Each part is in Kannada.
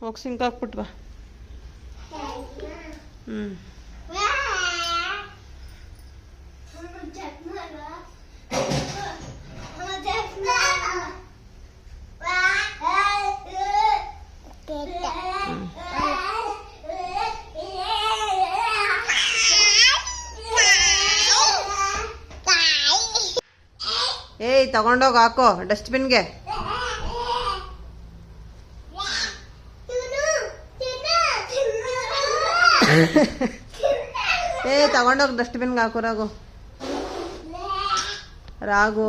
ಹೋಗಿ ಸಿಂಕ್ ಹಾಕ್ಬಿಟ್ಟು ಬಾ ಹ್ಞೂ ಏಯ್ ತಗೊಂಡೋಗಿ ಹಾಕೋ ಡಸ್ಟ್ಬಿನ್ಗೆ. ಏ, ತಗೊಂಡೋಗಿ ಡಸ್ಟ್ಬಿನ್ಗೆ ಹಾಕೋ ರಾಗು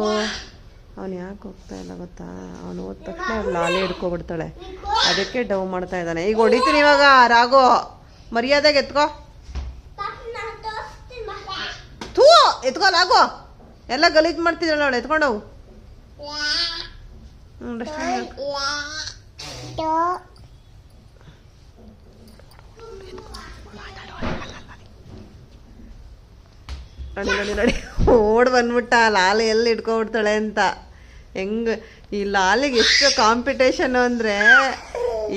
ಅವನು ಯಾಕೆ ಹೋಗ್ತಾ ಇಲ್ಲ ಗೊತ್ತಾ? ಅವನು ಹೋದ ತಕ್ಷಣ ಲಾಲಿ ಹಿಡ್ಕೊಬಿಡ್ತಾಳೆ. ಅದಕ್ಕೆ ಡವ್ ಮಾಡ್ತಾ ಇದ್ದಾನೆ. ಈಗ ಹೊಡಿತೀನಿ ಇವಾಗ ರಾಗು ಮರ್ಯಾದೆಗೆ ಎತ್ಕೋ. ಥೂ, ಎತ್ಕೋ ರಾಗು ಎಲ್ಲ ಗಲೀಜು ಮಾಡ್ತಿದ್ದಾಳೆ ಅವಳು ಎತ್ಕೊಂಡು ಹ್ಞೂ ಡಸ್ಟ್ಬಿನ್ ನೋಡಿ ನೋಡಿ ನೋಡಿ. ಓಡ್ ಬಂದ್ಬಿಟ್ಟ ಲಾಲಿ ಎಲ್ಲಿ ಇಟ್ಕೊಬಿಡ್ತಾಳೆ ಅಂತ. ಹೆಂಗ್, ಈ ಲಾಲಿಗೆ ಎಷ್ಟು ಕಾಂಪಿಟೇಷನ್ ಅಂದ್ರೆ,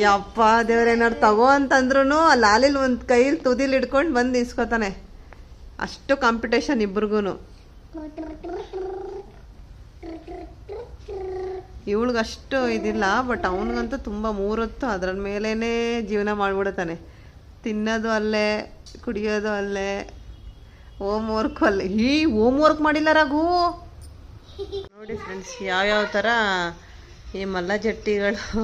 ಯಪ್ಪ ದೇವ್ರೇನಾರು ತಗೋ ಅಂತಂದ್ರೂ ಆ ಲಾಲಿಲಿ ಒಂದು ಕೈಲಿ ತುದಿಲಿ ಇಟ್ಕೊಂಡು ಬಂದು ಇಸ್ಕೊತಾನೆ ಅಷ್ಟು ಕಾಂಪಿಟೇಷನ್ ಇಬ್ರಿಗೂ ಇವಳಿಗಷ್ಟು ಇದಿಲ್ಲ ಬಟ್ ಅವನಿಗಂತೂ ತುಂಬ ಮೂರೊತ್ತು ಅದ್ರ ಮೇಲೇನೆ ಜೀವನ ಮಾಡಿಬಿಡುತ್ತಾನೆ ತಿನ್ನೋದು ಅಲ್ಲೇ, ಕುಡಿಯೋದು ಅಲ್ಲೇ ಹೋಮ್ ವರ್ಕ್ ಅಲ್ಲ. ಈ ಹೋಮ್ ವರ್ಕ್ ಮಾಡಿಲ್ಲ ರಘು. ನೋಡಿ ಫ್ರೆಂಡ್ಸ್ ಯಾವ್ಯಾವ ಥರ ಈ ಮಲ್ಲ ಜಟ್ಟಿಗಳು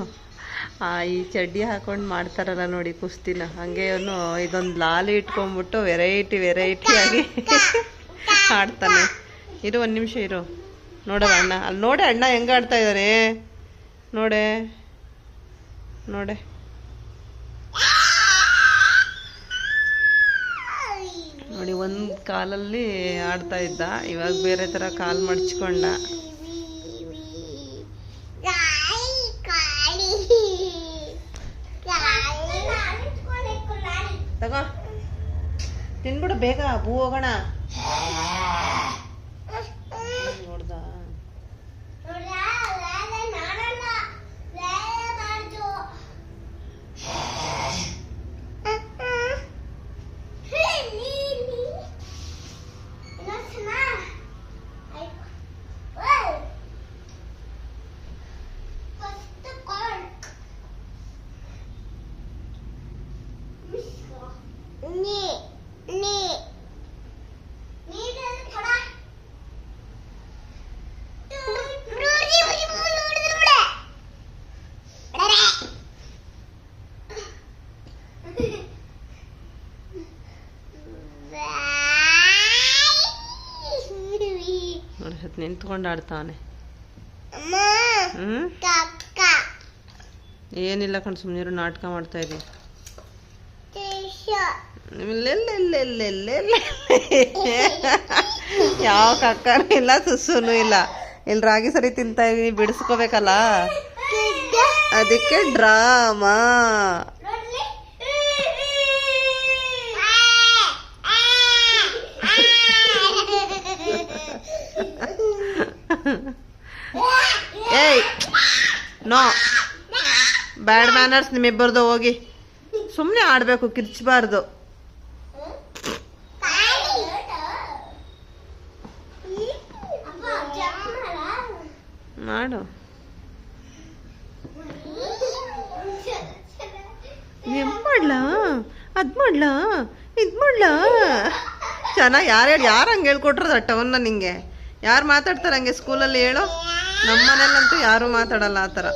ಈ ಚಡ್ಡಿ ಹಾಕೊಂಡು ಮಾಡ್ತಾರಲ್ಲ ನೋಡಿ ಕುಸ್ತಿನ. ಹಂಗೆ ಇದೊಂದು ಲಾಲಿ ಇಟ್ಕೊಂಡ್ಬಿಟ್ಟು ವೆರೈಟಿ ವೆರೈಟಿಯಾಗಿ ಆಡ್ತಾನೆ. ಇರು ಒಂದು ನಿಮಿಷ ಇರು. ನೋಡವ ಅಣ್ಣ. ಅಲ್ಲಿ ನೋಡೆ ಅಣ್ಣ ಹೆಂಗೆ ಆಡ್ತಾ ಇದ್ದಾನೆ ನೋಡೆ. ನೋಡೆ. ನೋಡಿ, ಒಂದು ಕಾಲಲ್ಲಿ ಆಡ್ತಾ ಇದ್ದ. ಇವಾಗ ಬೇರೆ ಥರ ಕಾಲು ಮಡ್ಚ್ಕೊಂಡ. ತಗೋ. ತಿನ್ಬಿಡು ಬೇಗ ಭೂ ಹೋಗೋಣ. ನೋಡಿ. ಹತ್ ನಿಂತ್ಕೊಂಡು ಆಡ್ತಾನೆ ಏನಿಲ್ಲ ಕಣ್ ಸುಮ್ಮನೆ ನಾಟಕ ಮಾಡ್ತಾ ಇದೀವಿ ಯಾವ ಕಕ್ಕನೂ ಇಲ್ಲ, ಸುಸ್ಸುನು ಇಲ್ಲ. ಇಲ್ಲಿ ರಾಗಿ ಸರಿ ತಿಂತಾ ಇದೀನಿ, ಬಿಡಿಸ್ಕೋಬೇಕಲ್ಲ? ಅದಕ್ಕೆ ಡ್ರಾಮಾ. ಏಯ್, ನೋ. ಬ್ಯಾಡ್ ಮ್ಯಾನರ್ಸ್ ನಿಮ್ಮಿಬ್ಬರದು ಹೋಗಿ. ಸುಮ್ಮನೆ ಆಡಬೇಕು, ಕಿರ್ಚಬಾರ್ದು. ಮಾಡು. ಏನ್ ಮಾಡ್ಲಾ? ಅದ್ ಮಾಡ್ಲಾ? ಇದ್ ಮಾಡ್ಲಾ? ಚೆನ್ನಾಗಿ ಯಾರು ಹೇಳಿ, ಯಾರು ಹಂಗೆ ಹೇಳ್ಕೊಟ್ರದ ಟವನ್ನ ನಿಂಗೆ? ಯಾರು ಮಾತಾಡ್ತಾರೆ ಹಂಗೆ ಸ್ಕೂಲಲ್ಲಿ ಹೇಳು? ನಮ್ಮ ಮನೇಲಂತೂ ಯಾರೂ ಮಾತಾಡಲ್ಲ ಆ ಥರ.